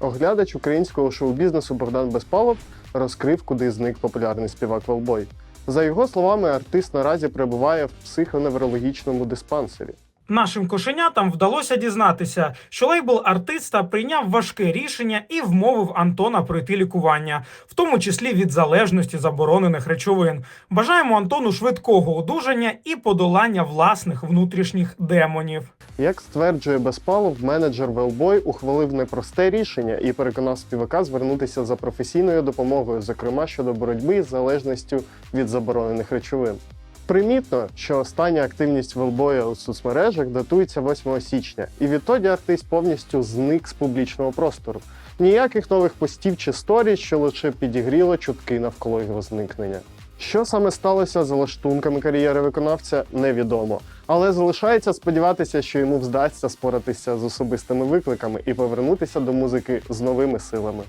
Оглядач українського шоу-бізнесу Богдан Безпалов розкрив, куди зник популярний співак Велбой. За його словами, артист наразі перебуває в психоневрологічному диспансері. Нашим кошенятам вдалося дізнатися, що лейбл артиста прийняв важке рішення і вмовив Антона пройти лікування, в тому числі від залежності заборонених речовин. Бажаємо Антону швидкого одужання і подолання власних внутрішніх демонів. Як стверджує Безпалов, менеджер Велбой ухвалив непросте рішення і переконав співака звернутися за професійною допомогою, зокрема щодо боротьби з залежністю від заборонених речовин. Примітно, що остання активність Велбоя у соцмережах датується 8 січня, і відтоді артист повністю зник з публічного простору. Ніяких нових постів чи сторіс, що лише підігріло чутки навколо його зникнення. Що саме сталося за лаштунками кар'єри виконавця, невідомо. Але залишається сподіватися, що йому вдасться споратися з особистими викликами і повернутися до музики з новими силами.